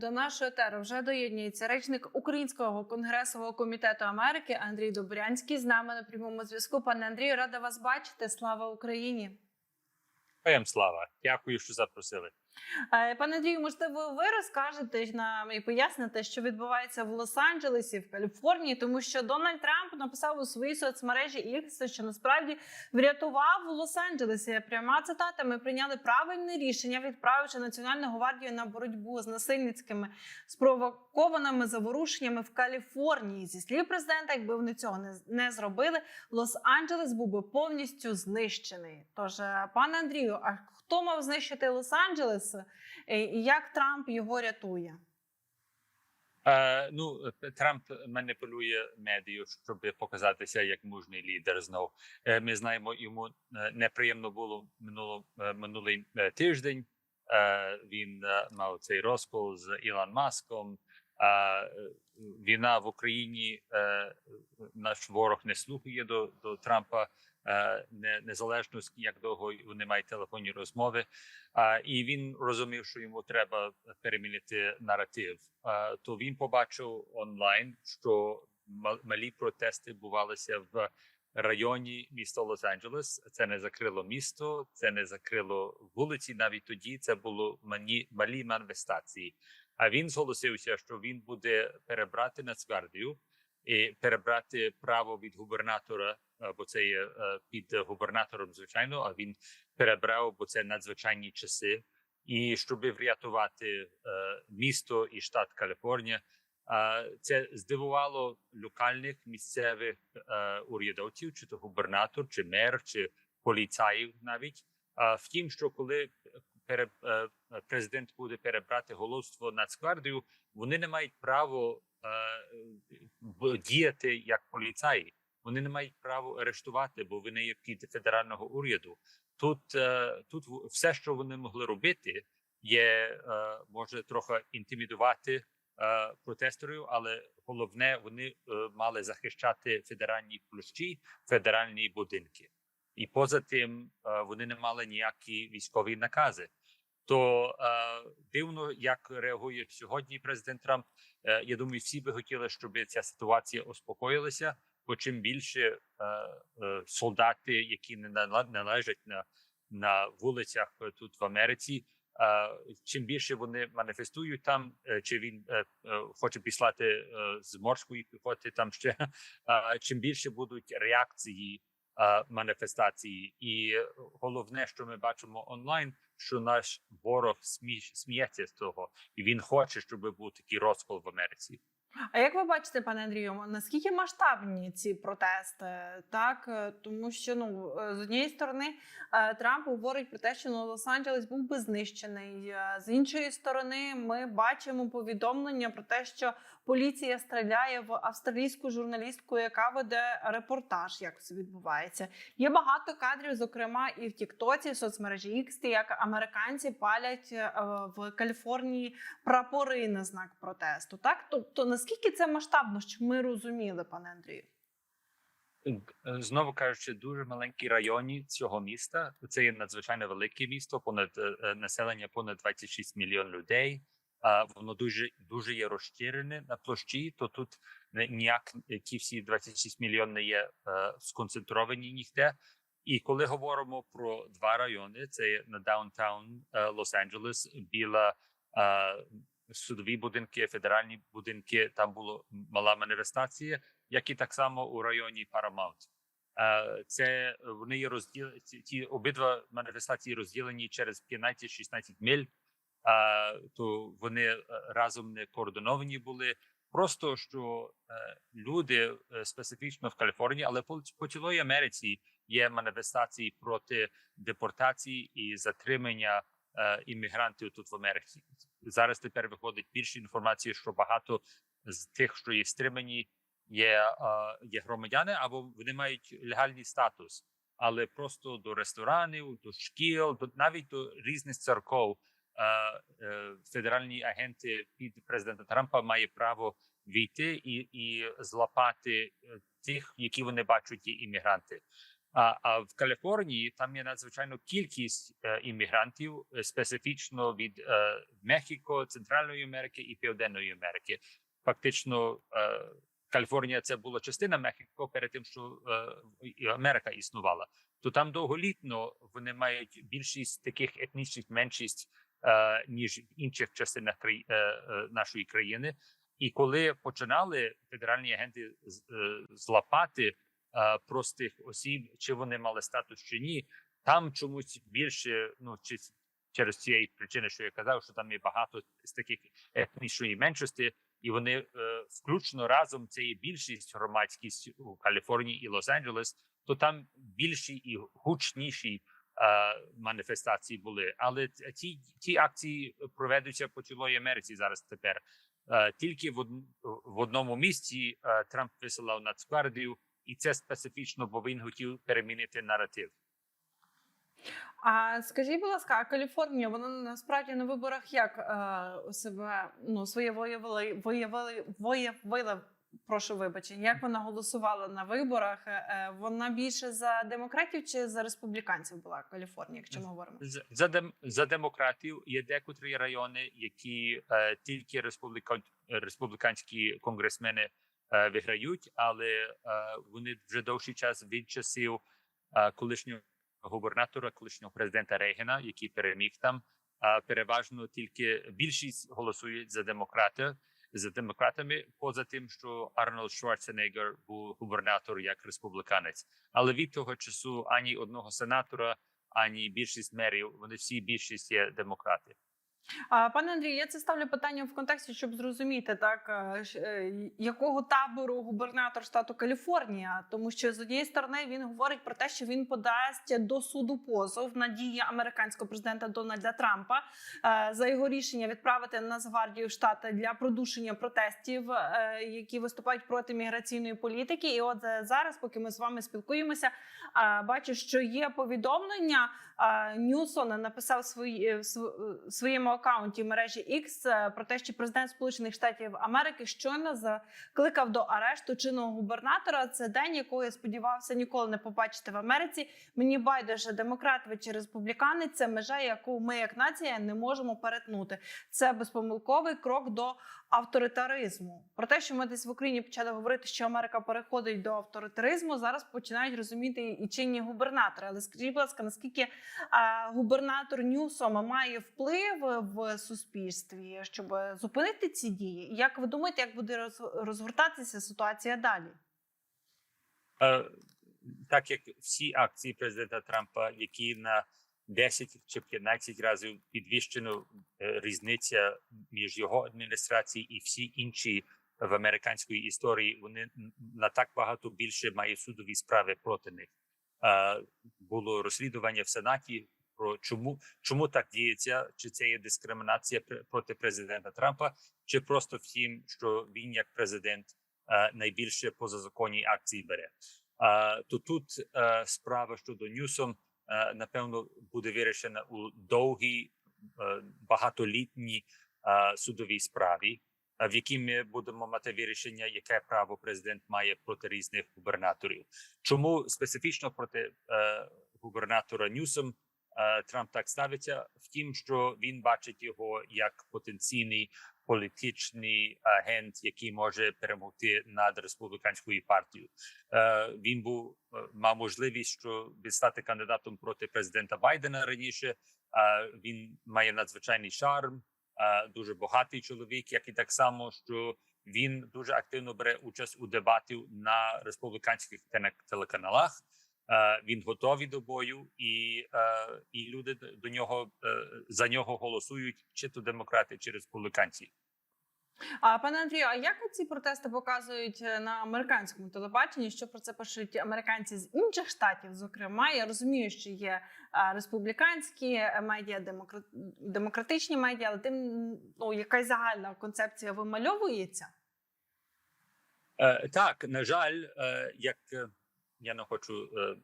До нашої етеру вже доєднюється речник Українського конгресового комітету Америки Андрій Добрянський. З нами на прямому зв'язку. Пане Андрію, рада вас бачити. Слава Україні! Героям слава. Дякую, що запросили. Е, Пане Андрію, можливо, ви розкажете нам і поясните, що відбувається в Лос-Анджелесі, в Каліфорнії, тому що Дональд Трамп написав у своїй соцмережі X, що насправді врятував Лос-Анджелесі. Пряма цитата: ми прийняли правильне рішення, відправивши Національну гвардію на боротьбу з насильницькими спровокованими заворушеннями в Каліфорнії. Зі слів президента, якби вони цього не, не зробили, Лос-Анджелес був би повністю знищений. Тож, е, пане Андрію, а хто мав знищити Лос-Анджелес е, як Трамп його рятує? Е, ну, Трамп маніпулює медією, щоб показатися як мужний лідер. Знов е, ми знаємо, йому е, неприємно було минуло е, минулий е, тиждень. Е, він е, мав цей розкол з Ілон Маском. Е, війна в Україні е, наш ворог не слухає до, до Трампа. Е, Не, незалежно як довго вони мають телефонні розмови, і він розумів, що йому треба перемінити наратив. То він побачив онлайн, що ма- малі протести бувалися в районі міста Лос-Анджелес. Це не закрило місто, це не закрило вулиці. Навіть тоді це було мані, малі манифестації. А він зголосився, що він буде перебрати Нацгвардію і перебрати право від губернатора, бо це є е, під губернатором, звичайно. А він перебрав, бо це надзвичайні часи, і щоб врятувати е, місто і штат Каліфорнія. Це здивувало локальних місцевих е, урядовців, чи то губернатор, чи мер, чи поліцаїв навіть. А втім, що коли президент буде перебрати головство Нацгвардію, вони не мають право діяти як поліцаї. Вони не мають права арештувати, бо вони є під федерального уряду. Тут, е, тут все, що вони могли робити, є е, може трохи інтимідувати е, протесторів, але головне, вони мали захищати федеральні площі, федеральні будинки. І поза тим вони не мали ніякі військові накази. То е, дивно, як реагує сьогодні президент Трамп. Е, я думаю, всі би хотіли, щоб ця ситуація успокоїлася. Бо чим більше е, е, солдати, які не належать на, на вулицях е, тут в Америці, е, чим більше вони маніфестують там, е, чи він е, е, хоче післати е, з морської піхоти, там ще е, чим більше будуть реакції е, маніфестації, і головне, що ми бачимо онлайн, що наш ворог смі, сміється з того, і він хоче, щоб був такий розкол в Америці. А як ви бачите, пане Андрію, наскільки масштабні ці протести? Так, Е, тому що ну е, з однієї сторони е, Трамп говорить про те, що ну, Лос-Анджелес був би знищений. З іншої сторони, ми бачимо повідомлення про те, що поліція стріляє в австралійську журналістку, яка веде репортаж. Як це відбувається? Є багато кадрів, зокрема і в Тіктоці, в соцмережі X, як американці палять е, в Каліфорнії прапори на знак протесту. Так, тобто наскільки це масштабно, щоб ми розуміли, пане Андрію? Е, Знову кажучи, дуже маленькі районі цього міста. Це є надзвичайно велике місто, понад е, населення понад 26 мільйон людей. А воно дуже дуже є розширене на площі. То тут ніяк ті всі 26 мільйон не є е, сконцентровані ніде. І коли говоримо про два райони, це на даунтаун е, Лос-Анджелес, біля е, судові будинки, федеральні будинки. Там було мала маніфестація як і так само у районі Paramount. Е, Це вони є розділ ці, ті обидва маніфестації розділені через 15-16 миль. То вони е, разом не координовані були. Просто що е, люди е, специфічно в Каліфорнії, але по, цілої Америці є маніфестації проти депортації і затримання іммігрантів тут в Америці. Зараз тепер виходить більше інформації, що багато з тих, що є стримані, є, є громадяни або вони мають легальний статус, але просто до ресторанів, до шкіл, до навіть до різних церков. Е, Федеральні агенти під президента Трампа має право війти і, і злапати е, тих, які вони бачать, є іммігранти. А, а в Каліфорнії там є надзвичайно кількість е, іммігрантів, специфічно від е, Мехіко, Центральної Америки і Південної Америки. Фактично, е, Каліфорнія це була частина Мехіко перед тим, що е, Америка існувала. То там довголітно вони мають більшість таких етнічних меншість ніж в інших частинах е, е, нашої країни. І коли починали федеральні агенти е, злапати е, простих осіб, чи вони мали статус чи ні, там чомусь більше, ну чи через цієї причини, що я казав, що там є багато з таких етнічної меншості, і вони е, включно разом це є більшість громадськість у Каліфорнії і Лос-Анджелес, то там більші і гучніші е, маніфестації були. Але ті, ті акції проведуться по цілої Америці зараз тепер. Е, Тільки в, од- в одному місці е, Трамп висилав Нацгвардію, і це специфічно, бо він хотів перемінити наратив. А скажіть, будь ласка, а Каліфорнія, вона насправді на виборах як е, себе ну своє виявили, виявили, виявила. Прошу вибачення, як вона голосувала на виборах? Е, е, Вона більше за демократів чи за республіканців була Каліфорнія, якщо ми говоримо? З- за дем за демократів є декотрі райони, які е, тільки республікан республіканські конгресмени е, виграють, але е, вони вже довший час від часів е, колишнього губернатора, колишнього президента Рейгена, який переміг там. переважно тільки більшість голосують за демократа. За демократами, поза тим, що Арнольд Шварценеггер був губернатор як республіканець, але від того часу ані одного сенатора, ані більшість мерів, вони всі більшість є демократи. Пане Андрію, я це ставлю питання в контексті, щоб зрозуміти так, е, е, якого табору губернатор штату Каліфорнія, тому що з однієї сторони він говорить про те, що він подасть до суду позов на дії американського президента Дональда Трампа е, за його рішення відправити Нацгвардію в штати для продушення протестів, які виступають проти міграційної політики. І от зараз, поки ми з вами спілкуємося, бачу, що є повідомлення. Ньюсон написав свої, в св- в своєму акаунті мережі X е, про те, що президент Сполучених Штатів Америки щойно закликав до арешту чинного губернатора. Це день, якого я сподівався ніколи не побачити в Америці. Мені байдуже демократ ви чи республіканець. Це межа, яку ми, як нація, не можемо перетнути. Це безпомилковий крок до авторитаризму. Про те, що ми десь в Україні почали говорити, що Америка переходить до авторитаризму, зараз починають розуміти і чинні губернатори. Але скажіть, будь ласка, наскільки губернатор Ньюсом має вплив в суспільстві, щоб зупинити ці дії? Як ви думаєте, як буде роз- розгортатися ситуація далі? Е, так як всі акції президента Трампа, які на 10 чи 15 разів підвищено е, різниця між його адміністрацією і всі інші в американській історії, вони на так багато більше має судові справи проти них. Е, було розслідування в Сенаті про чому, чому так діється, чи це є дискримінація пр- проти президента Трампа, чи просто втім, що він як президент е, найбільше позазаконні акції бере. То тут е, справа щодо Ньюсом, е, напевно, буде вирішена у довгій, багатолітній судовій справі, в якій ми будемо мати вирішення, яке право президент має проти різних губернаторів. Чому специфічно проти е, губернатора Ньюсом Трамп так ставиться? Втім, що він бачить його як потенційний політичний агент, який може перемогти над республіканською партією. Е, він був е, мав можливість, що стати кандидатом проти президента Байдена раніше. Е, він має надзвичайний шарм, е, дуже багатий чоловік, як і так само, що він дуже активно бере участь у дебатів на республіканських теле- телеканалах. Е, Він готовий до бою, і, е, і люди до нього е, за нього голосують, чи то демократи, чи республіканці. А пане Андрію, а як ці протести показують на американському телебаченні? Що про це пишуть американці з інших штатів? Зокрема, я розумію, що є республіканські медіа, демокра- демократичні медіа, але тим ну якась загальна концепція вимальовується. Е, так, на жаль, е, як я не хочу е, е,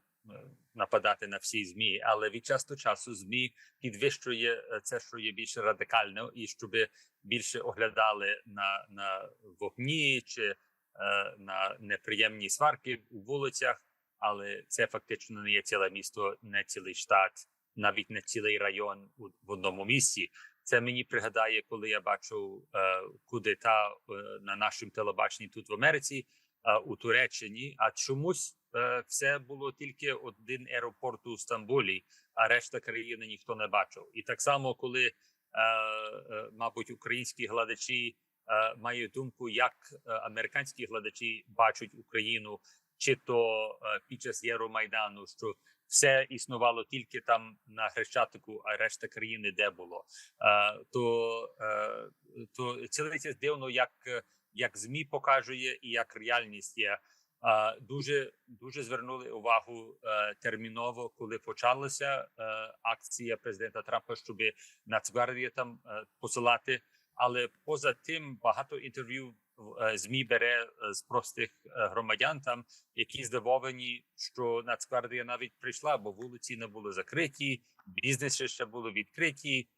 нападати на всі змі, але від часу до часу змі підвищує е, це, що є більше радикально, і щоб більше оглядали на, на вогні чи е, на неприємні сварки у вулицях. але це фактично не є ціле місто, не цілий штат, навіть не цілий район у, в одному місці. Це мені пригадає, коли я бачив е, кудета е, на нашому телебаченні тут в Америці у Туреччині. А чомусь е, все було тільки один аеропорт у Стамбулі, а решта країни ніхто не бачив. І так само, коли е, е, мабуть українські глядачі е, мають думку, як е, американські глядачі бачать Україну, чи то е, під час Євромайдану, що все існувало тільки там на Хрещатику, а решта країни де було. Е, то, е, то цілиться дивно, як, е, як ЗМІ показує і як реальність є. Дуже дуже звернули увагу е, терміново, коли почалася е, акція президента Трампа, щоб Нацгвардію там е, посилати. Але поза тим багато інтерв'ю змі бере з простих громадян, там які здивовані, що Нацгвардія навіть прийшла, бо вулиці не були закриті, бізнеси ще були відкриті.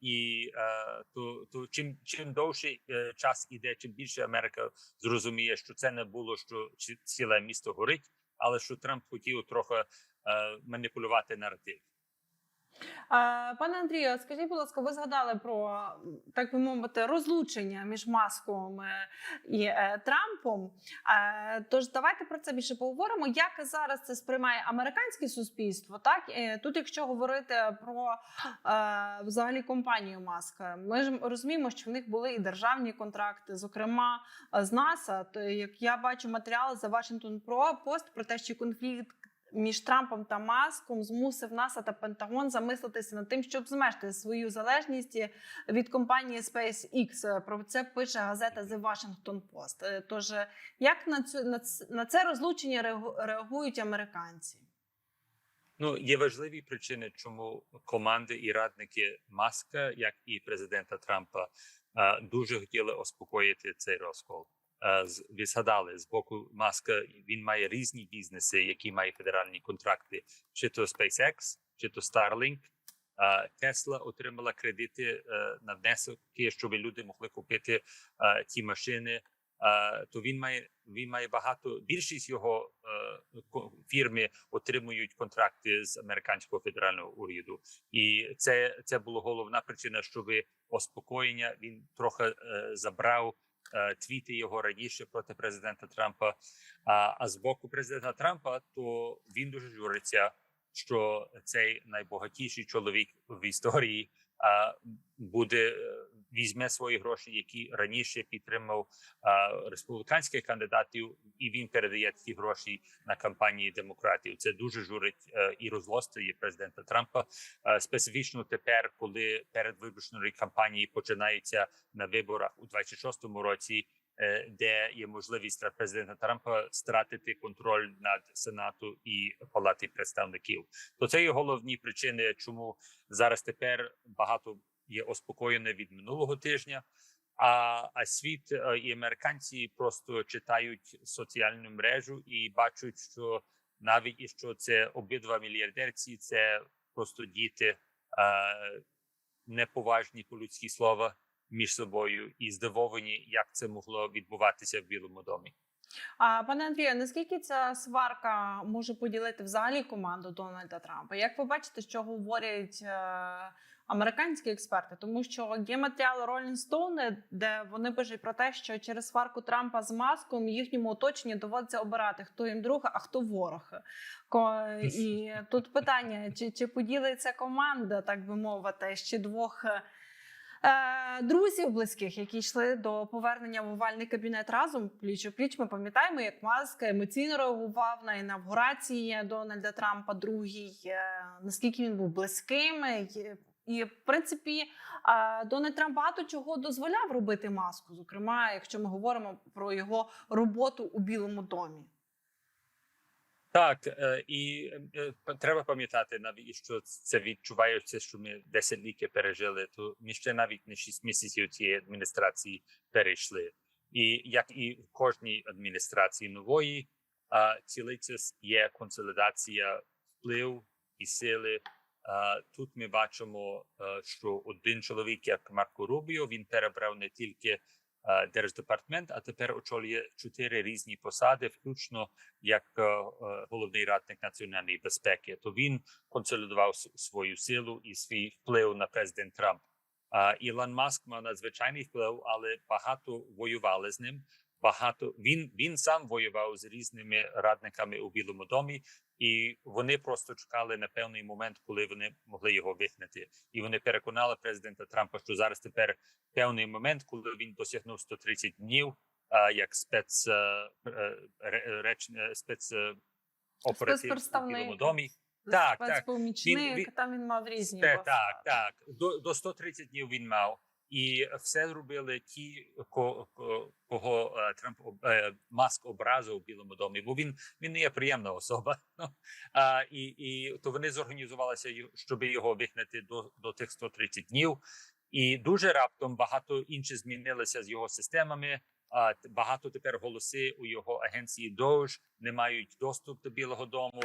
І а, то, то чим чим довше е, час іде, чим більше Америка зрозуміє, що це не було, що ці- ціле місто горить, але що Трамп хотів трохи е, маніпулювати наратив. Пане Андрію, скажіть, будь ласка, ви згадали про так би мовити розлучення між Маском і е, Трампом. Тож давайте про це більше поговоримо. Як зараз це сприймає американське суспільство? Так тут, якщо говорити про е, взагалі компанію Маска, ми ж розуміємо, що в них були і державні контракти, зокрема е, з НАСА. Як я бачу матеріали за Washington Post про те, що конфлікт між Трампом та Маском змусив НАСА та Пентагон замислитися над тим, щоб зменшити свою залежність від компанії SpaceX. Про це пише газета The Washington Post. Е, Тож е, як на цю на це розлучення реагу- реагують американці? Ну є важливі причини, чому команди і радники Маска, як і президента Трампа, е, дуже хотіли успокоїти цей розкол. Е, Ви згадали з боку Маска. Він має різні бізнеси, які мають федеральні контракти, чи то SpaceX, чи то Starlink. Е, Tesla отримала кредити е, на внески, щоб люди могли купити е, ті машини. Е, То він має він має багато. Більшість його е, фірми отримують контракти з американського федерального уряду, і це, це була головна причина, щоб успокоєння він трохи е, забрав е, твіти його раніше проти президента Трампа. А, а з боку президента Трампа, то він дуже журиться, що цей найбагатіший чоловік в історії а, буде е, візьме свої гроші, які раніше підтримав республіканських кандидатів, і він передає ті гроші на кампанії демократів. Це дуже журить е, і розлостує президента Трампа. Е, специфічно тепер, коли передвиборчої кампанії починаються на виборах у 26-му році. е, Де є можливість президента Трампа стратити контроль над сенату і палати представників, то це є головні причини, чому зараз тепер багато є успокоєне від минулого тижня. А, а світ е, і американці просто читають соціальну мережу і бачать, що навіть і що це обидва мільярдерці, це просто діти е, неповажні по людські слова між собою, і здивовані, як це могло відбуватися в Білому домі. А пане Андрію, наскільки ця сварка може поділити взагалі команду Дональда Трампа? Як ви бачите, що говорять е, американські експерти? Тому що є матеріали Rolling Stone, де вони пишуть про те, що через сварку Трампа з маском їхньому оточенні доводиться обирати, хто їм друг, а хто ворог. І тут питання: чи, чи поділиться команда, так би мовити, ще двох. Е, друзів близьких, які йшли до повернення в овальний кабінет разом пліч у пліч. Ми пам'ятаємо, як Маск емоційно реагував на інавгурації Дональда Трампа. Другий е, наскільки він був близьким, і, в принципі е, Дональд Трамп багато чого дозволяв робити маску. Зокрема, якщо ми говоримо про його роботу у Білому домі. Так, е, і е, треба пам'ятати навіть, що це відчувається, що ми десятиліття пережили, то ми ще навіть не шість місяців цієї адміністрації перейшли. І як і в кожній адміністрації нової, а цілиться є консолідація вплив і сили. Тут ми бачимо, е, що один чоловік, як Марко Рубіо, він перебрав не тільки е, держдепартамент, а тепер очолює чотири різні посади, включно як е, головний радник національної безпеки. То він консолідував свою силу і свій вплив на президент Трамп. Ілон Маск мав надзвичайний вплив, але багато воювали з ним. Багато він він сам воював з різними радниками у Білому домі, і вони просто чекали на певний момент, коли вони могли його вигнати. І вони переконали президента Трампа, що зараз тепер певний момент, коли він досягнув 130 днів, а, як спец е, реч е, спец е, у Білому домі. Так, так. Він- він- там він мав різні посади. так, так. До, до 130 днів він мав. І все робили ті, ко- ко- Трамп Маск образив у Білому домі, бо він, він не є приємна особа. Ну, а, і, і то вони зорганізувалися, щоб його вигнати до, до тих 130 днів. І дуже раптом багато інше змінилося з його системами. А багато тепер голоси у його агенції Дож не мають доступ до Білого Дому.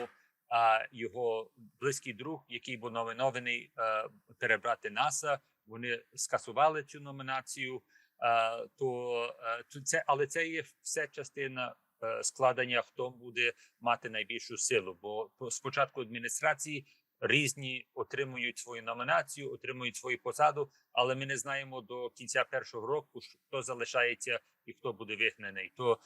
А його близький друг, який був номінований е, перебрати НАСА, вони скасували цю номінацію. Е, то, е, це, але це є все частина е, складення, хто буде мати найбільшу силу. Бо по- спочатку адміністрації різні отримують свою номінацію, отримують свою посаду, але ми не знаємо до кінця першого року, хто залишається і хто буде вигнаний. То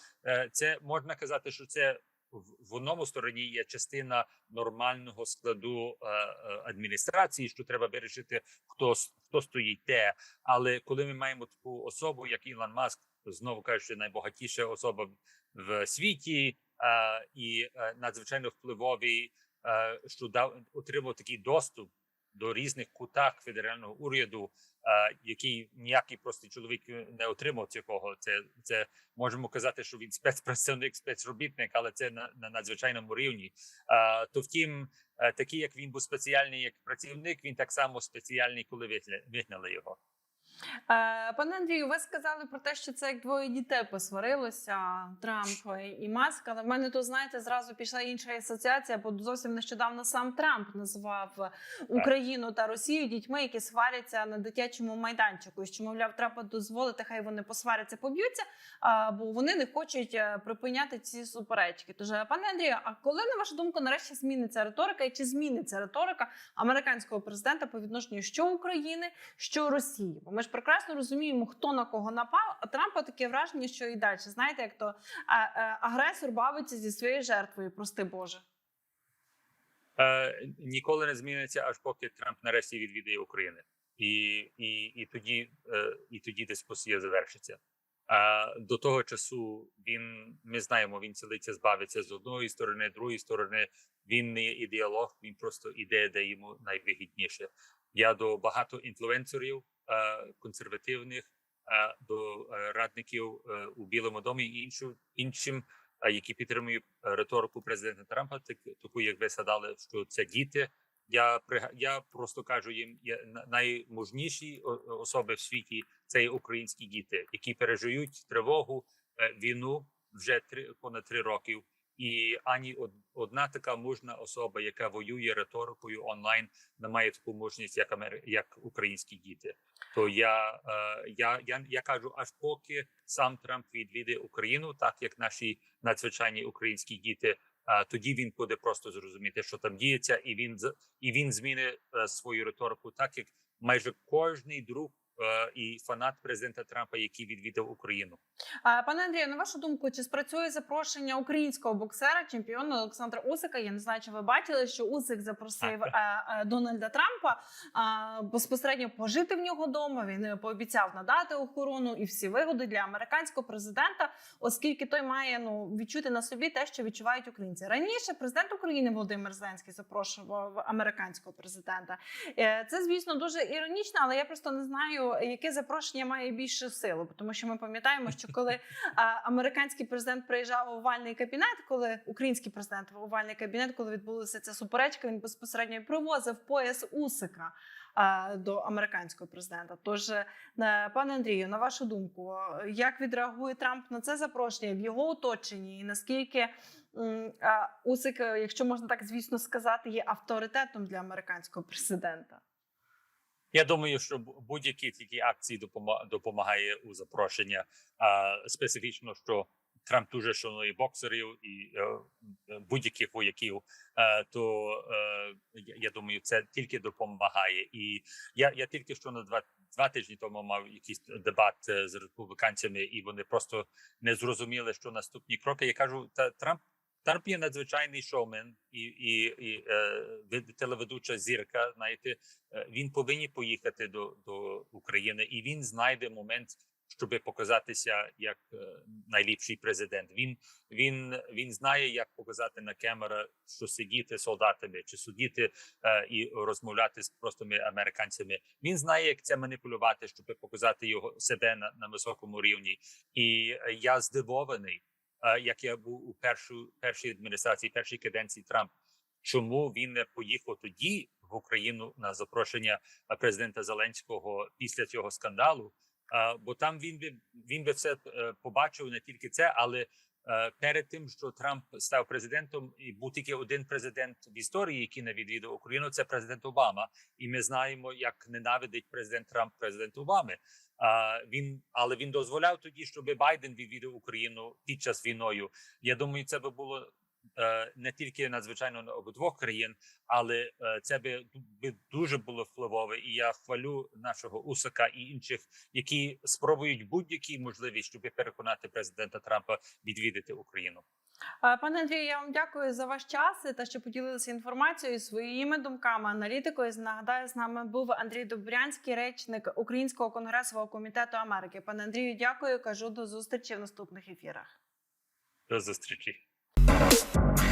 це можна казати, що це в, одному стороні є частина нормального складу е, е, адміністрації, що треба вирішити, хто хто стоїть де. Але коли ми маємо таку особу, як Ілон Маск, знову кажучи, найбагатіша особа в- світі е, і надзвичайно впливовий, що дав отримав такий доступ до різних кутах федерального уряду, який ніякий простий чоловік не отримав цього. Це це можемо казати, що він спецпрацівник, спецробітник, але це на, на надзвичайному рівні. То втім, е, такий як він був спеціальний як працівник, він так само спеціальний, коли вигнали його. Е, Пане Андрію, ви сказали про те, що це як двоє дітей посварилося Трамп і Маск. Але в мене тут, знаєте, зразу пішла інша асоціація, бо зовсім нещодавно сам Трамп назвав Україну та Росію дітьми, які сваряться на дитячому майданчику. І що, мовляв, треба дозволити, хай вони посваряться, поб'ються, бо вони не хочуть е, припиняти ці суперечки. Тож, пане Андрію, а коли на вашу думку нарешті зміниться риторика, і чи зміниться риторика американського президента по відношенню що України, що Росії? Бо ми ж прекрасно розуміємо, хто на кого напав. А Трампа таке враження, що і далі. Знаєте, як то е, агресор бавиться зі своєю жертвою, прости Боже. Е, ніколи не зміниться, аж поки Трамп нарешті відвідає Україну. І, і, і тоді е, і тоді дискусія завершиться. А до того часу він ми знаємо, він цілиться збавиться з одної сторони, з другої сторони. Він не є ідеолог, він просто іде, де йому найвигідніше. Я до багато інфлюенсерів консервативних, е, до е, радників е, у Білому домі і іншу, іншим, е, які підтримують е, риторику президента Трампа, так, таку, як ви сказали, що це діти. Я я просто кажу їм, я на- найможніші особи в світі це є українські діти, які пережиють тривогу, е, війну вже три понад три років. І ані од- одна така мужна особа, яка воює риторикою онлайн, не має таку мужність, як Амери... як українські діти. То я, е, я, я, я кажу, аж поки сам Трамп відвідає Україну, так як наші надзвичайні українські діти. А тоді він буде просто зрозуміти, що там діється, і він і він змінить е, свою риторику, так як майже кожний друг е, і фанат президента Трампа, який відвідав Україну. А, Пане Андрію, на вашу думку, чи спрацює запрошення українського боксера, чемпіона Олександра Усика? Я не знаю, чи ви бачили, що Усик запросив е, е, Дональда Трампа а, безпосередньо пожити в нього вдома. Він е, пообіцяв надати охорону і всі вигоди для американського президента, оскільки той має ну відчути на собі те, що відчувають українці. Раніше президент України Володимир Зеленський запрошував американського президента. Е, Це, звісно, дуже іронічно, але я просто не знаю, яке запрошення має більшу силу, тому що ми пам'ятаємо, що коли американський президент приїжджав в овальний кабінет, коли український президент в овальний кабінет, коли відбулася ця суперечка, він безпосередньо і привозив пояс Усика. До американського президента, тож е, пане Андрію, на вашу думку, як відреагує Трамп на це запрошення в його оточенні, і наскільки Усик, е, якщо можна так звісно сказати, є авторитетом для американського президента? Я думаю, що будь-які такі акції допома- допомагає у запрошення. А специфічно, що Трамп дуже шанує боксерів і е, будь-яких вояків. Е, то е, я, я думаю, це тільки допомагає. І я, я тільки що на два, два тижні тому мав якийсь дебат е, з республіканцями, і вони просто не зрозуміли, що наступні кроки. Я кажу, та Трамп. Трамп є надзвичайний шоумен і, і, і е, телеведуча зірка. Знаєте, е, він повинен поїхати до, до України, і він знайде момент, щоб показатися як е, найліпший президент. Він він він знає, як показати на камера, що сидіти солдатами чи сидіти е, і розмовляти з простими американцями. Він знає, як це маніпулювати, щоб показати його себе на, на високому рівні. І я здивований, як я був у першу першій адміністрації, першій каденції Трамп. Чому він не поїхав тоді в Україну на запрошення е, президента Зеленського після цього скандалу? Е, бо там він би він би все е, побачив не тільки це, але е, перед тим, що Трамп став президентом, і був тільки один президент в історії, який не відвідав Україну. Це президент Обама. І ми знаємо, як ненавидить президент Трамп президент Обами. А він, але він дозволяв тоді, щоб Байден відвідав Україну під час війною. Я думаю, це би було е, не тільки надзвичайно на обидвох країн, але е, це би, би дуже було впливове. І я хвалю нашого Усака і інших, які спробують будь-які можливість, щоб переконати президента Трампа відвідати Україну. Е, Пане Андрію, я вам дякую за ваш час те, що поділилися інформацією, своїми думками, аналітикою. Нагадаю, з нами був Андрій Добрянський, речник Українського конгресового комітету Америки. Пане Андрію, дякую. Кажу до зустрічі в наступних ефірах. До зустрічі. Bye.